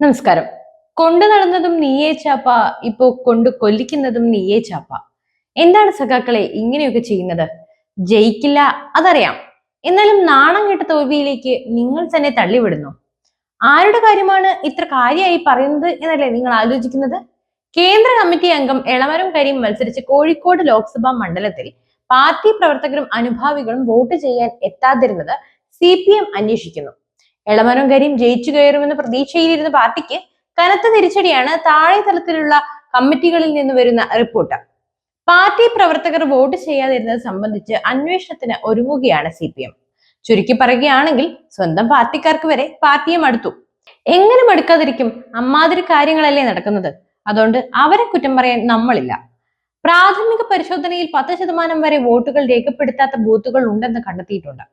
നമസ്കാരം. കൊണ്ടു നടന്നതും നീയേ ചാപ്പ ഇപ്പോ കൊണ്ട് കൊല്ലിക്കുന്നതും നീയേ ചാപ്പ. എന്താണ് സഖാക്കളെ ഇങ്ങനെയൊക്കെ ചെയ്യുന്നത്? ജയിക്കില്ല അതറിയാം. എന്നാലും നാണം കെട്ട തോൽവിയിലേക്ക് നിങ്ങൾ തന്നെ തള്ളിവിടുന്നു. ആരുടെ കാര്യമാണ് ഇത്ര കാര്യമായി പറയുന്നത് എന്നല്ലേ നിങ്ങൾ ആലോചിക്കുന്നത്? കേന്ദ്ര കമ്മിറ്റി അംഗം എളമരം കരീം മത്സരിച്ച് കോഴിക്കോട് ലോക്സഭാ മണ്ഡലത്തിൽ പാർട്ടി പ്രവർത്തകരും അനുഭാവികളും വോട്ട് ചെയ്യാൻ എത്താതിരുന്നത് സി പി എം അന്വേഷിക്കുന്നു. എളമരം കരീം ജയിച്ചു കയറുമെന്ന പ്രതീക്ഷയിലിരുന്ന പാർട്ടിക്ക് കനത്ത തിരിച്ചടിയാണ് താഴെ തലത്തിലുള്ള കമ്മിറ്റികളിൽ നിന്ന് വരുന്ന റിപ്പോർട്ട്. പാർട്ടി പ്രവർത്തകർ വോട്ട് ചെയ്യാതിരുന്നത് സംബന്ധിച്ച് അന്വേഷണത്തിന് ഒരുങ്ങുകയാണ് സി പി എം. ചുരുക്കി പറയുകയാണെങ്കിൽ സ്വന്തം പാർട്ടിക്കാർക്ക് വരെ പാർട്ടിയെ മടുത്തു. എങ്ങനെ മടുക്കാതിരിക്കും? അമ്മാതിരി കാര്യങ്ങളല്ലേ നടക്കുന്നത്. അതുകൊണ്ട് അവരെ കുറ്റം പറയാൻ നമ്മളില്ല. പ്രാഥമിക പരിശോധനയിൽ പത്ത് ശതമാനം വരെ വോട്ടുകൾ രേഖപ്പെടുത്താത്ത ബൂത്തുകൾ ഉണ്ടെന്ന് കണ്ടെത്തിയിട്ടുണ്ട്.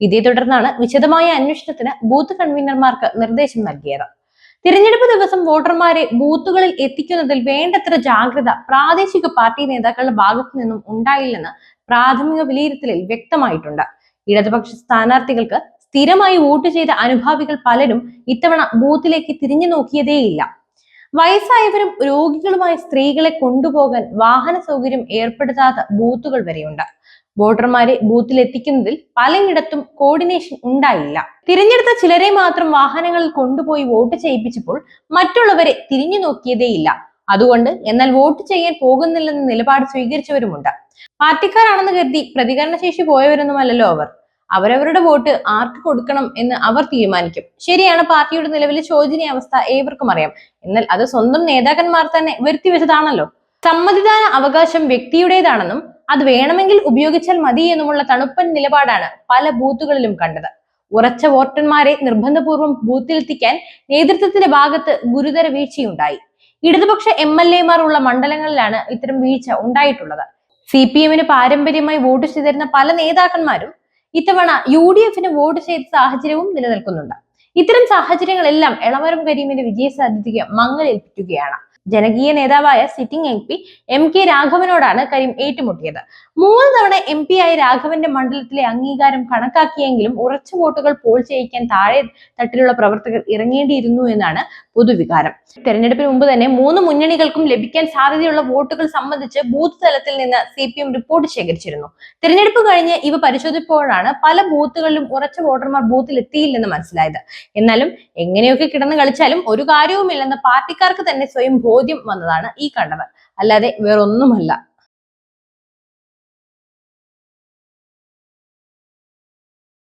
ഇതേ തുടർന്നാണ് വിശദമായ അന്വേഷണത്തിന് ബൂത്ത് കൺവീനർമാർക്ക് നിർദ്ദേശം നൽകിയത്. തിരഞ്ഞെടുപ്പ് ദിവസം വോട്ടർമാരെ ബൂത്തുകളിൽ എത്തിക്കുന്നതിൽ വേണ്ടത്ര ജാഗ്രത പ്രാദേശിക പാർട്ടി നേതാക്കളുടെ ഭാഗത്തു നിന്നും ഉണ്ടായില്ലെന്ന് പ്രാഥമിക വിലയിരുത്തലിൽ വ്യക്തമായിട്ടുണ്ട്. ഇടതുപക്ഷ സ്ഥാനാർത്ഥികൾക്ക് സ്ഥിരമായി വോട്ട് ചെയ്ത അനുഭാവികൾ പലരും ഇത്തവണ ബൂത്തിലേക്ക് തിരിഞ്ഞു നോക്കിയതേയില്ല. വയസ്സായവരും രോഗികളുമായ സ്ത്രീകളെ കൊണ്ടുപോകാൻ വാഹന സൗകര്യം ഏർപ്പെടുത്താത്ത ബൂത്തുകൾ വരെയുണ്ട്. വോട്ടർമാരെ ബൂത്തിൽ എത്തിക്കുന്നതിൽ പലയിടത്തും കോർഡിനേഷൻ ഉണ്ടായില്ല. തിരഞ്ഞെടുത്ത ചിലരെ മാത്രം വാഹനങ്ങളിൽ കൊണ്ടുപോയി വോട്ട് ചെയ്യിപ്പിച്ചപ്പോൾ മറ്റുള്ളവരെ തിരിഞ്ഞു നോക്കിയതേയില്ല. അതുകൊണ്ട് എന്നാൽ വോട്ട് ചെയ്യാൻ പോകുന്നില്ലെന്ന നിലപാട് സ്വീകരിച്ചവരുമുണ്ട്. പാർട്ടിക്കാരാണെന്ന് കരുതി പ്രതികരണശേഷി പോയവരൊന്നുമല്ലല്ലോ അവർ. അവരവരുടെ വോട്ട് ആർക്ക് കൊടുക്കണം എന്ന് അവർ തീരുമാനിക്കും. ശരിയാണ് പാർട്ടിയുടെ നിലവിലെ ശോചനീയ അവസ്ഥ ഏവർക്കും അറിയാം. എന്നാൽ അത് സ്വന്തം നേതാക്കന്മാർ തന്നെ വരുത്തി വെച്ചതാണല്ലോ സമ്മതിദാന അവകാശം വ്യക്തിയുടേതാണെന്നും അത് വേണമെങ്കിൽ ഉപയോഗിച്ചാൽ മതി എന്നുമുള്ള തണുപ്പൻ നിലപാടാണ് പല ബൂത്തുകളിലും കണ്ടത്. ഉറച്ച വോട്ടന്മാരെ നിർബന്ധപൂർവം ബൂത്തിലെത്തിക്കാൻ നേതൃത്വത്തിന്റെ ഭാഗത്ത് ഗുരുതര വീഴ്ചയുണ്ടായി. ഇടതുപക്ഷ എം എൽ എമാർ ഉള്ള മണ്ഡലങ്ങളിലാണ് ഇത്തരം വീഴ്ച ഉണ്ടായിട്ടുള്ളത്. സി പി എമ്മിന് പാരമ്പര്യമായി വോട്ട് ചെയ്തിരുന്ന പല നേതാക്കന്മാരും ഇത്തവണ യു ഡി എഫിന് വോട്ട് ചെയ്ത സാഹചര്യവും നിലനിൽക്കുന്നുണ്ട്. ഇത്തരം സാഹചര്യങ്ങളെല്ലാം എളമരം കരീമിന്റെ വിജയ സാധ്യതയ്ക്ക് മങ്ങലേൽപ്പിക്കുകയാണ്. ജനകീയ നേതാവായ sitting M P M K രാഘവനോടാണ് Kareem ഏറ്റുമുട്ടിയത്. മൂന്ന് തവണ എം പി ആയി രാഘവന്റെ മണ്ഡലത്തിലെ അംഗീകാരം കണക്കാക്കിയെങ്കിലും ഉറച്ച വോട്ടുകൾ പോൾ ചെയ്യിക്കാൻ താഴെ തട്ടിലുള്ള പ്രവർത്തകർ ഇറങ്ങേണ്ടിയിരുന്നു എന്നാണ് പൊതുവികാരം. തെരഞ്ഞെടുപ്പിന് മുമ്പ് തന്നെ മൂന്ന് മുന്നണികൾക്കും ലഭിക്കാൻ സാധ്യതയുള്ള വോട്ടുകൾ സംബന്ധിച്ച് ബൂത്ത് തലത്തിൽ നിന്ന് സി പി എം റിപ്പോർട്ട് ശേഖരിച്ചിരുന്നു. തെരഞ്ഞെടുപ്പ് കഴിഞ്ഞ് ഇവ പരിശോധിച്ചപ്പോഴാണ് പല ബൂത്തുകളിലും ഉറച്ച വോട്ടർമാർ ബൂത്തിൽ എത്തിയില്ലെന്ന് മനസ്സിലായത്. എന്നാലും എങ്ങനെയൊക്കെ കിടന്ന് കളിച്ചാലും ഒരു കാര്യവുമില്ലെന്ന് പാർട്ടിക്കാർക്ക് തന്നെ സ്വയം ബോധ്യം വന്നതാണ് ഈ കണ്ടത്. അല്ലാതെ വേറൊന്നുമല്ല.